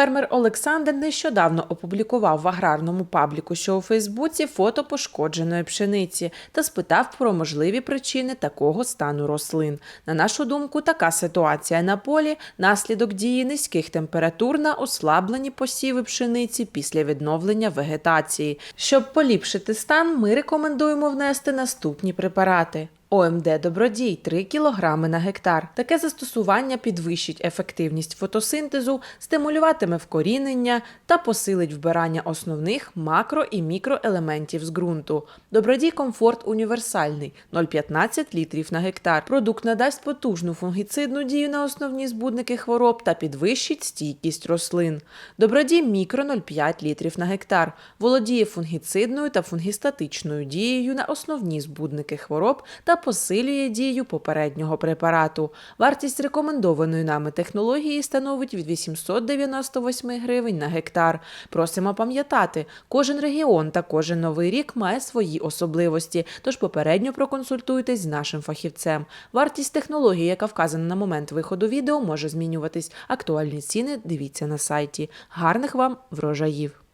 Фермер Олександр нещодавно опублікував в аграрному пабліку, що у Фейсбуці фото пошкодженої пшениці та спитав про можливі причини такого стану рослин. На нашу думку, така ситуація на полі наслідок дії низьких температур на ослаблені посіви пшениці після відновлення вегетації. Щоб поліпшити стан, ми рекомендуємо внести наступні препарати. ОМД Добродій 3 кг на гектар. Таке застосування підвищить ефективність фотосинтезу, стимулюватиме вкорінення та посилить вбирання основних макро і мікроелементів з ґрунту. Добродій комфорт універсальний 0,15 літрів на гектар. Продукт надасть потужну фунгіцидну дію на основні збудники хвороб та підвищить стійкість рослин. Добродій мікро 0,5 літрів на гектар. Володіє фунгіцидною та фунгістатичною дією на основні збудники хвороб та посилює дію попереднього препарату. Вартість рекомендованої нами технології становить від 898 гривень на гектар. Просимо пам'ятати, кожен регіон та кожен новий рік має свої особливості, тож попередньо проконсультуйтесь з нашим фахівцем. Вартість технології, яка вказана на момент виходу відео, може змінюватись. Актуальні ціни дивіться на сайті. Гарних вам врожаїв!